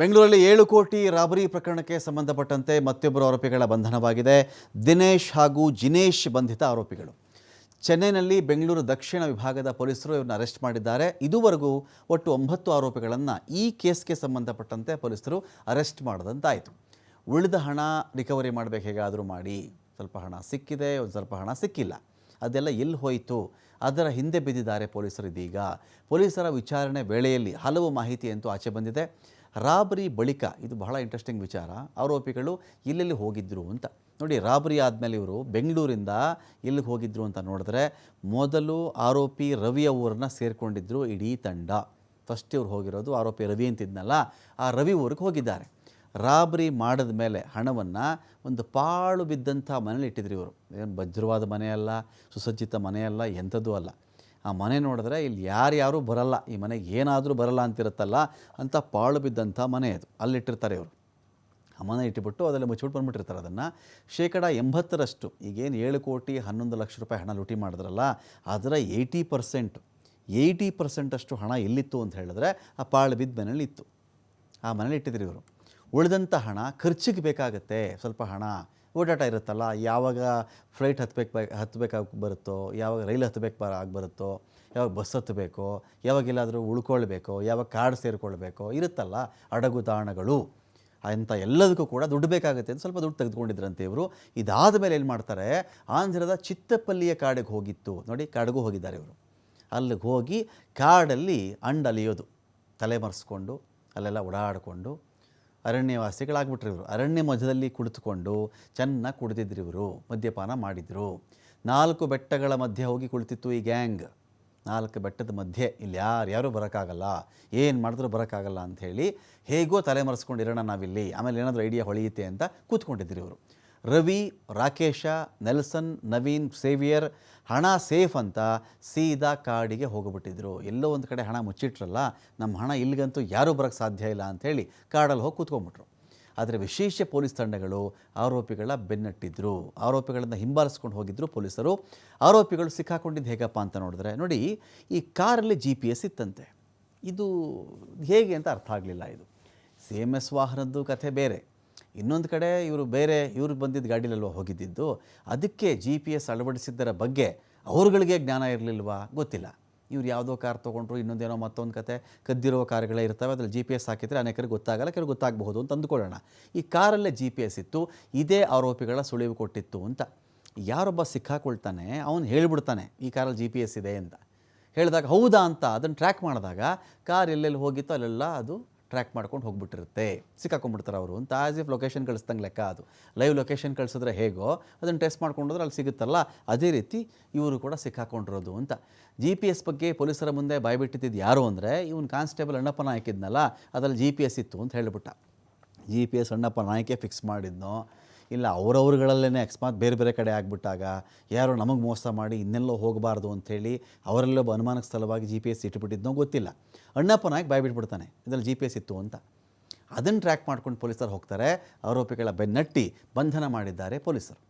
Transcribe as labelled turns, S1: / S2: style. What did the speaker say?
S1: ಬೆಂಗಳೂರಲ್ಲಿ ಏಳು ಕೋಟಿ ರಾಬರಿ ಪ್ರಕರಣಕ್ಕೆ ಸಂಬಂಧಪಟ್ಟಂತೆ ಮತ್ತೊಬ್ಬರು ಆರೋಪಿಗಳ ಬಂಧನವಾಗಿದೆ. ದಿನೇಶ್ ಹಾಗೂ ಜಿನೇಶ್ ಬಂಧಿತ ಆರೋಪಿಗಳು. ಚೆನ್ನೈನಲ್ಲಿ ಬೆಂಗಳೂರು ದಕ್ಷಿಣ ವಿಭಾಗದ ಪೊಲೀಸರು ಇವ್ರನ್ನ ಅರೆಸ್ಟ್ ಮಾಡಿದ್ದಾರೆ. ಇದುವರೆಗೂ ಒಟ್ಟು ಒಂಬತ್ತು ಆರೋಪಿಗಳನ್ನು ಈ ಕೇಸ್ಗೆ ಸಂಬಂಧಪಟ್ಟಂತೆ ಪೊಲೀಸರು ಅರೆಸ್ಟ್ ಮಾಡಿದಂತಾಯಿತು. ಉಳಿದ ಹಣ ರಿಕವರಿ ಮಾಡಬೇಕು ಹೇಗಾದರೂ ಮಾಡಿ. ಸ್ವಲ್ಪ ಹಣ ಸಿಕ್ಕಿದೆ, ಒಂದು ಸ್ವಲ್ಪ ಹಣ ಸಿಕ್ಕಿಲ್ಲ. ಅದೆಲ್ಲ ಎಲ್ಲಿ ಹೋಯಿತು? ಅದರ ಹಿಂದೆ ಬಿದ್ದಿದ್ದಾರೆ ಪೊಲೀಸರು ಇದೀಗ. ಪೊಲೀಸರ ವಿಚಾರಣೆ ವೇಳೆಯಲ್ಲಿ ಹಲವು ಮಾಹಿತಿ ಅಂತೂ ಆಚೆ ಬಂದಿದೆ. ರಾಬರಿ ಬಳಿಕ, ಇದು ಬಹಳ ಇಂಟ್ರೆಸ್ಟಿಂಗ್ ವಿಚಾರ, ಆರೋಪಿಗಳು ಇಲ್ಲೆಲ್ಲಿ ಹೋಗಿದ್ದರು ಅಂತ. ನೋಡಿ, ರಾಬರಿ ಆದಮೇಲೆ ಇವರು ಬೆಂಗಳೂರಿಂದ ಎಲ್ಲಿಗೆ ಹೋಗಿದ್ದರು ಅಂತ ನೋಡಿದ್ರೆ, ಮೊದಲು ಆರೋಪಿ ರವಿಯ ಊರನ್ನ ಸೇರಿಕೊಂಡಿದ್ದರು ಇಡೀ ತಂಡ. ಫಸ್ಟ್ ಇವ್ರು ಹೋಗಿರೋದು ಆರೋಪಿ ರವಿ ಅಂತಿದ್ನಲ್ಲ, ಆ ರವಿ ಊರಿಗೆ ಹೋಗಿದ್ದಾರೆ. ರಾಬರಿ ಮಾಡಿದ ಮೇಲೆ ಹಣವನ್ನು ಒಂದು ಪಾಳು ಬಿದ್ದಂಥ ಮನೇಲಿ ಇಟ್ಟಿದ್ರು ಇವರು. ಏನು ವಜ್ರವಾದ ಮನೆಯಲ್ಲ ಸುಸಜ್ಜಿತ ಮನೆಯಲ್ಲ ಎಂಥದ್ದೂ ಅಲ್ಲ. ಆ ಮನೆ ನೋಡಿದ್ರೆ ಇಲ್ಲಿ ಯಾರ್ಯಾರೂ ಬರಲ್ಲ, ಈ ಮನೆಗೆ ಏನಾದರೂ ಬರಲ್ಲ ಅಂತಿರುತ್ತಲ್ಲ ಅಂತ ಪಾಳು ಬಿದ್ದಂಥ ಮನೆ ಅದು. ಅಲ್ಲಿಟ್ಟಿರ್ತಾರೆ ಇವರು. ಆ ಮನೆ ಇಟ್ಟುಬಿಟ್ಟು ಅದರಲ್ಲಿ ಮುಚ್ಚಿಬಿಟ್ಟು ಬಂದುಬಿಟ್ಟಿರ್ತಾರೆ ಅದನ್ನು. ಶೇಕಡ ಎಂಬತ್ತರಷ್ಟು, ಈಗೇನು ಏಳು ಕೋಟಿ ಹನ್ನೊಂದು ಲಕ್ಷ ರೂಪಾಯಿ ಹಣ ಲೂಟಿ ಮಾಡಿದ್ರಲ್ಲ, ಅದರ ಏಯ್ಟಿ ಪರ್ಸೆಂಟ್, ಏಯ್ಟಿ ಪರ್ಸೆಂಟಷ್ಟು ಹಣ ಎಲ್ಲಿತ್ತು ಅಂತ ಹೇಳಿದ್ರೆ ಆ ಪಾಳು ಬಿದ್ದ ಮನೇಲಿ ಇತ್ತು. ಆ ಮನೇಲಿ ಇಟ್ಟಿದ್ರು ಇವರು. ಉಳಿದಂಥ ಹಣ ಖರ್ಚಿಗೆ ಬೇಕಾಗುತ್ತೆ. ಸ್ವಲ್ಪ ಹಣ ಓಡಾಟ ಇರುತ್ತಲ್ಲ, ಯಾವಾಗ ಫ್ಲೈಟ್ ಹತ್ಬೇಕು ಹತ್ತಬೇಕಾಗಿ ಬರುತ್ತೋ, ಯಾವಾಗ ರೈಲ್ ಹತ್ತಬೇಕು ಬರ ಆಗಿ ಬರುತ್ತೋ ಯಾವಾಗ ಬಸ್ ಹತ್ತಬೇಕೋ ಯಾವಾಗೆಲ್ಲಾದರೂ ಉಳ್ಕೊಳ್ಬೇಕು, ಯಾವಾಗ ಕಾರ್ಡ್ ಸೇರಿಕೊಳ್ಬೇಕು, ಇರುತ್ತಲ್ಲ ಅಡಗು ತಾಣಗಳು. ಅಂಥ ಎಲ್ಲದಕ್ಕೂ ಕೂಡ ದುಡ್ಡು ಬೇಕಾಗುತ್ತೆ ಅಂತ ಸ್ವಲ್ಪ ದುಡ್ಡು ತೆಗೆದುಕೊಂಡಿದ್ರಂತೆ ಇವರು. ಇದಾದ ಮೇಲೆ ಏನು ಮಾಡ್ತಾರೆ, ಆಂಧ್ರದ ಚಿತ್ತಪಲ್ಲಿಯ ಕಾಡಿಗೆ ಹೋಗಿತ್ತು. ನೋಡಿ, ಕಾಡಿಗೂ ಹೋಗಿದ್ದಾರೆ ಇವರು. ಅಲ್ಲಿಗೆ ಹೋಗಿ ಕಾಡಲ್ಲಿ ಅಂಡಲಿಯೋದು ತಲೆ ಮರೆಸ್ಕೊಂಡು, ಅಲ್ಲೆಲ್ಲ ಓಡಾಡಿಕೊಂಡು ಅರಣ್ಯವಾಸಿಗಳಾಗ್ಬಿಟ್ರು ಇವರು. ಅರಣ್ಯ ಮಧ್ಯದಲ್ಲಿ ಕುಳಿತುಕೊಂಡು ಚೆನ್ನಾಗಿ ಕುಡಿದಿದ್ರು ಇವರು, ಮದ್ಯಪಾನ ಮಾಡಿದರು. ನಾಲ್ಕು ಬೆಟ್ಟಗಳ ಮಧ್ಯೆ ಹೋಗಿ ಕುಳಿತಿತ್ತು ಈ ಗ್ಯಾಂಗ್. ನಾಲ್ಕು ಬೆಟ್ಟದ ಮಧ್ಯೆ ಇಲ್ಲಿ ಯಾರೂ ಬರೋಕ್ಕಾಗಲ್ಲ. ಏನು ಮಾಡಿದ್ರೂ ಬರೋಕ್ಕಾಗಲ್ಲ ಅಂಥೇಳಿ ಹೇಗೋ ತಲೆಮರೆಸ್ಕೊಂಡಿರೋಣ ನಾವಿಲ್ಲಿ. ಆಮೇಲೆ ಏನಾದರೂ ಐಡಿಯಾ ಹೊಳೆಯುತ್ತೆ ಅಂತ ಕೂತ್ಕೊಂಡಿದ್ರು ಇವರು. ರವಿ, ರಾಕೇಶ, ನೆಲ್ಸನ್, ನವೀನ್, ಸೇವಿಯರ್, ಹಣ ಸೇಫ್ ಅಂತ ಸೀದಾ ಕಾಡಿಗೆ ಹೋಗಿಬಿಟ್ಟಿದ್ರು. ಎಲ್ಲೋ ಒಂದು ಕಡೆ ಹಣ ಮುಚ್ಚಿಟ್ರಲ್ಲ ನಮ್ಮ ಹಣ ಇಲ್ಲಿಗಂತೂ ಯಾರೂ ಬರೋಕ್ಕೆ ಸಾಧ್ಯ ಇಲ್ಲ ಅಂಥೇಳಿ ಕಾಡಲ್ಲಿ ಹೋಗಿ ಕೂತ್ಕೊಂಡ್ಬಿಟ್ರು. ಆದರೆ ವಿಶೇಷ ಪೊಲೀಸ್ ತಂಡಗಳು ಆರೋಪಿಗಳ ಬೆನ್ನಟ್ಟಿದ್ರು. ಆರೋಪಿಗಳನ್ನು ಹಿಂಬಾಲಿಸ್ಕೊಂಡು ಹೋಗಿದ್ದರು ಪೊಲೀಸರು. ಆರೋಪಿಗಳು ಸಿಕ್ಕಾಕೊಂಡಿದ್ದು ಹೇಗಪ್ಪ ಅಂತ ನೋಡಿದ್ರೆ, ನೋಡಿ, ಈ ಕಾರಲ್ಲಿ ಜಿ ಪಿ ಎಸ್ ಇತ್ತಂತೆ. ಇದು ಹೇಗೆ ಅಂತ ಅರ್ಥ ಆಗಲಿಲ್ಲ ಇದು. ಸಿ ಎಂ ಎಸ್ ವಾಹನದ್ದು ಕಥೆ ಬೇರೆ. ಇನ್ನೊಂದು ಕಡೆ ಇವರು ಬೇರೆ, ಇವರು ಬಂದಿದ್ದ ಗಾಡಿಲಲ್ವ ಹೋಗಿದ್ದಿದ್ದು? ಅದಕ್ಕೆ ಜಿ ಪಿ ಎಸ್ ಅಳವಡಿಸಿದ್ದರ ಬಗ್ಗೆ ಅವ್ರುಗಳಿಗೆ ಜ್ಞಾನ ಇರಲಿಲ್ವಾ? ಗೊತ್ತಿಲ್ಲ. ಇವ್ರು ಯಾವುದೋ ಕಾರ್ ತೊಗೊಂಡ್ರು, ಇನ್ನೊಂದೇನೋ ಮತ್ತೊಂದು ಕತೆ, ಕದ್ದಿರೋ ಕಾರ್ಗಳೇ ಇರ್ತವೆ, ಅದರಲ್ಲಿ ಜಿ ಪಿ ಎಸ್ ಹಾಕಿದರೆ ಅನೇಕರಿಗೆ ಗೊತ್ತಾಗಲ್ಲ ಕೆಲವು ಗೊತ್ತಾಗಬಹುದು ಅಂತ ಅಂದುಕೊಳ್ಳೋಣ. ಈ ಕಾರಲ್ಲೇ ಜಿ ಪಿ ಎಸ್ ಇತ್ತು, ಇದೇ ಆರೋಪಿಗಳ ಸುಳಿವು ಕೊಟ್ಟಿತ್ತು ಅಂತ. ಯಾರೊಬ್ಬ ಸಿಕ್ಕಾಕೊಳ್ತಾನೆ, ಅವನು ಹೇಳಿಬಿಡ್ತಾನೆ, ಈ ಕಾರಲ್ಲಿ ಜಿ ಪಿ ಎಸ್ ಇದೆ ಅಂತ. ಹೇಳಿದಾಗ, ಹೌದಾ ಅಂತ ಅದನ್ನು ಟ್ರ್ಯಾಕ್ ಮಾಡಿದಾಗ, ಕಾರ್ ಎಲ್ಲೆಲ್ಲಿ ಹೋಗಿತ್ತೋ ಅಲ್ಲೆಲ್ಲ ಅದು ಟ್ರ್ಯಾಕ್ ಮಾಡ್ಕೊಂಡು ಹೋಗ್ಬಿಟ್ಟಿರುತ್ತೆ. ಸಿಕ್ಕಾಕೊಂಡ್ಬಿಡ್ತಾರೆ ಅವರು ಅಂತ ಆಸ್ ಇಫ್ ಲೊಕೇಶನ್ ಕಳಿಸ್ದಂಗೆ ಲೆಕ್ಕ ಅದು. ಲೈವ್ ಲೊಕೇಶನ್ ಕಳಿಸಿದ್ರೆ ಹೇಗೋ ಅದನ್ನು ಟೆಸ್ಟ್ ಮಾಡ್ಕೊಂಡ್ರೆ ಅಲ್ಲಿ ಸಿಗುತ್ತಲ್ಲ? ಅದೇ ರೀತಿ ಇವರು ಕೂಡ ಸಿಕ್ಕಾಕೊಂಡಿರೋದು ಅಂತ. ಜಿ ಪಿ ಎಸ್ ಬಗ್ಗೆ ಪೊಲೀಸರ ಮುಂದೆ ಬಾಯ್ಬಿಟ್ಟಿದ್ದು ಯಾರು ಅಂದರೆ ಇವನು ಕಾನ್ಸ್ಟೇಬಲ್ ಅಣ್ಣಪ್ಪ ನಾಯಕಿದ್ನಲ್ಲ ಅದರಲ್ಲಿ ಜಿ ಪಿ ಎಸ್ ಇತ್ತು ಅಂತ ಹೇಳಿಬಿಟ್ಟ. ಜಿ ಪಿ ಎಸ್ ಅಣ್ಣಪ್ಪ ನಾಯಕೆ ಫಿಕ್ಸ್ ಮಾಡಿದ್ನೋ? ಇಲ್ಲ ಅವರವ್ರುಗಳಲ್ಲೇ ಅಕಸ್ಮಾತ್ ಬೇರೆ ಬೇರೆ ಕಡೆ ಆಗಿಬಿಟ್ಟಾಗ ಯಾರೋ ನಮಗೆ ಮೋಸ ಮಾಡಿ ಇನ್ನೆಲ್ಲೋ ಹೋಗಬಾರ್ದು ಅಂಥೇಳಿ ಅವರಲ್ಲೊಬ್ಬ ಅನುಮಾನಕ್ಕೆ ಸ್ಥಳವಾಗಿ ಜಿ ಪಿ ಎಸ್ ಇಟ್ಬಿಟ್ಟಿದ್ನೋ ಗೊತ್ತಿಲ್ಲ. ಅಣ್ಣಪ್ಪ ನಾಯಕ್ ಬಾಯ್ಬಿಟ್ಬಿಡ್ತಾನೆ ಇದರಲ್ಲಿ ಜಿ ಪಿ ಎಸ್ ಇತ್ತು ಅಂತ. ಅದನ್ನು ಟ್ರ್ಯಾಕ್ ಮಾಡ್ಕೊಂಡು ಪೊಲೀಸರು ಹೋಗ್ತಾರೆ, ಆರೋಪಿಗಳ ಬೆನ್ನಟ್ಟಿ ಬಂಧನ ಮಾಡಿದ್ದಾರೆ ಪೊಲೀಸರು.